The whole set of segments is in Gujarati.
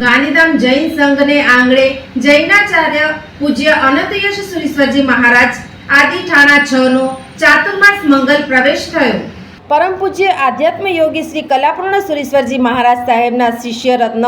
Gandhidham Jain સંઘને આંગણે જૈનાચાર્ય પૂજ્ય અનંતયશ સુરેશ્વરજી મહારાજ આદિ ઠાણા છ નો ચાતુર્માસ મંગલ પ્રવેશ થયો. પરમ પૂજ્ય આધ્યાત્મ યોગી શ્રી કલાપૂર્ણ સુરેશ્વરજી મહારાજ સાહેબના શિષ્ય રત્ન,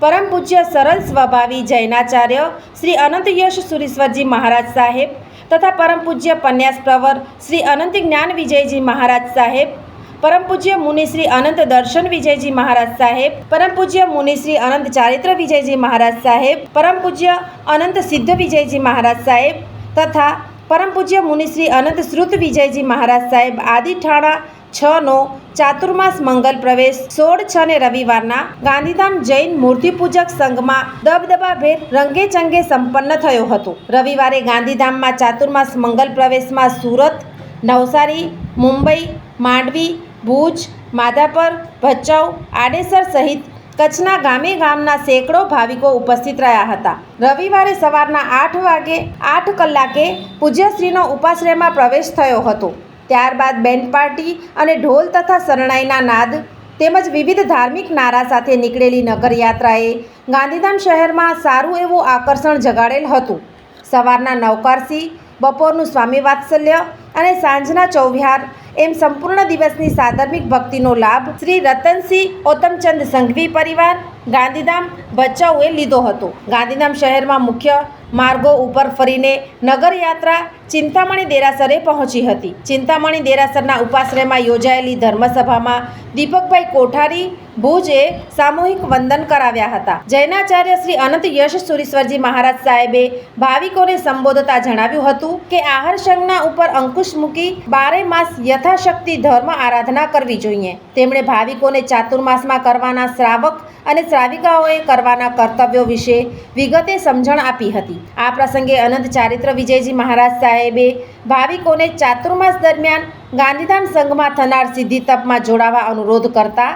પરમ પૂજ્ય સરળ સ્વભાવી જૈનાચાર્ય શ્રી અનંત યશ સુરીશ્વરજી મહારાજ સાહેબ તથા પરમ પૂજ્ય પન્યાસ પ્રવર શ્રી અનંત જ્ઞાન વિજયજી મહારાજ સાહેબ પરમ પૂજ્ય મુનિશ્રી અનંત દર્શન વિજયજી મહારાજ સાહેબ, પરમ પૂજ્ય મુનિશ્રી અનંત ચારિત્ર વિજયજી મહારાજ સાહેબ, પરમ પૂજ્ય અનંત સિદ્ધ વિજયજી મહારાજ સાહેબ તથા પરમ પૂજ્ય મુનિશ્રી અનંત શ્રુત વિજયજી મહારાજ સાહેબ આદિ ઠાણા છ નો ચાતુર્માસ મંગલ પ્રવેશ સોળ છ ને રવિવારના ગાંધીધામ જૈન મૂર્તિપૂજક સંઘમાં દબદબાભેર રંગે ચંગે સંપન્ન થયો હતો. રવિવારે ગાંધીધામમાં ચાતુર્માસ મંગલ પ્રવેશમાં સુરત, નવસારી, મુંબઈ, માંડવી ભુજ, માધાપર, ભચાઉ, આડેસર સહિત કચ્છના ગામે ગામના સેંકડો ભાવિકો ઉપસ્થિત રહ્યા હતા. રવિવારે સવારના આઠ વાગે આઠ કલાકે પૂજ્યશ્રીનો ઉપાશ્રયમાં પ્રવેશ થયો હતો. ત્યારબાદ બેન્ડ પાર્ટી અને ઢોલ તથા શરણાઈના નાદ તેમજ વિવિધ ધાર્મિક નારા સાથે નીકળેલી નગરયાત્રાએ ગાંધીધામ શહેરમાં સારું એવું આકર્ષણ જગાડેલ હતું. સવારના નવકારસી, બપોરનું સ્વામી વાત્સલ્ય અને સાંજના ચૌવિહાર એમ સંપૂર્ણ દિવસની સાધર્મિક ભક્તિનો લાભ શ્રી રતનસિંહ ઓતમચંદ સંઘવી પરિવાર ગાંધીધામ ભચાઉએ લીધો હતો. ગાંધીધામ શહેરમાં મુખ્ય માર્ગો ઉપર ફરીને નગરયાત્રા ચિંતામણી દેરાસરે પહોંચી હતી. ચિંતામણી દેરાસરના ઉપાશ્રયમાં યોજાયેલી ધર્મસભામાં દીપકભાઈ કોઠારી ભુજે સામૂહિક વંદન કરાવ્યા હતા. જૈનાચાર્ય શ્રી અનંત યશ સુરીશ્વરજી મહારાજ સાહેબે ભાવિકોને સંબોધતા જણાવ્યું હતું કે આહાર સંજ્ઞા ઉપર અંકુશ મૂકી બારે માસ યથાશક્તિ ધર્મ આરાધના કરવી જોઈએ. તેમણે ભાવિકોને ચાતુર્માસમાં કરવાના શ્રાવક અને શ્રાવિકાઓએ કરવાના કર્તવ્યો વિશે વિગતે સમજણ આપી હતી. આ પ્રસંગે અનંત ચારિત્ર વિજયજી મહારાજ સાહેબે ભાવિકોને ચાતુર્માસ દરમિયાન ગાંધીધામ સંઘમાં થનાર સિદ્ધિ તપમાં જોડાવા અનુરોધ કરતા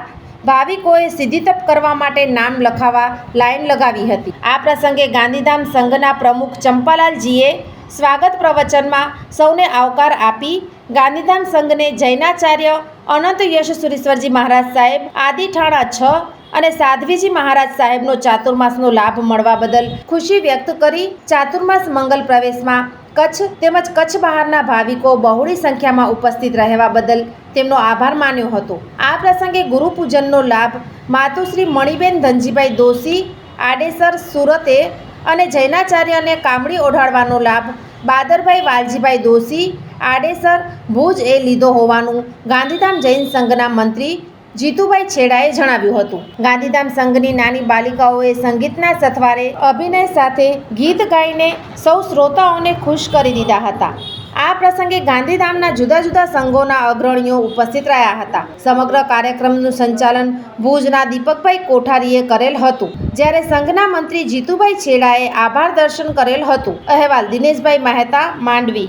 ભાવિકોએ સિદ્ધિ તપ કરવા માટે નામ લખાવા લાઈન લગાવી હતી. આ પ્રસંગે ગાંધીધામ સંઘના પ્રમુખ ચંપાલાલજીએ સ્વાગત પ્રવચનમાં સૌને આવકાર આપી ગાંધીધામ સંઘને જૈનાચાર્ય અનંત યશ સુરેશ્વરજી મહારાજ સાહેબ, આદિ ઠાણા છ અને સાધ્વીજી મહારાજ સાહેબનો ચાતુર્માસનો લાભ મળવા બદલ ખુશી વ્યક્ત કરી ચાતુર્માસ મંગલ પ્રવેશમાં કચ્છ તેમજ કચ્છ બહારના ભાવિકો બહોળી સંખ્યામાં ઉપસ્થિત રહેવા બદલ તેમનો આભાર માન્યો હતો. આ પ્રસંગે ગુરુપૂજનનો લાભ માતુશ્રી મણિબેન ધનજીભાઈ દોશી, આડેસર સુરતે અને જૈનાચાર્યને કામડી ઓઢાડવાનો લાભ બાદરભાઈ વાલજીભાઈ દોશી, આડેસર ભુજ એ લીધો હોવાનું ગાંધીધામ જૈન સંઘના મંત્રી જીતુભાઈ છેડાએ જણાવ્યું હતું. ગાંધીધામ સંઘની નાની બાલિકાઓએ સંગીતના સથવારે અભિનય સાથે ગીત ગાઈને સૌ શ્રોતાઓને ખુશ કરી દીધા હતા. આ પ્રસંગે ગાંધીધામના જુદા જુદા સંઘોના અગ્રણીઓ ઉપસ્થિત રહ્યા હતા. સમગ્ર કાર્યક્રમનું સંચાલન ભુજના દીપકભાઈ કોઠારીએ કરેલ હતું. જ્યારે સંઘના મંત્રી જીતુભાઈ છેડાએ આભાર દર્શન કરેલ હતું. અહેવાલ દિનેશભાઈ મહેતા, માંડવી.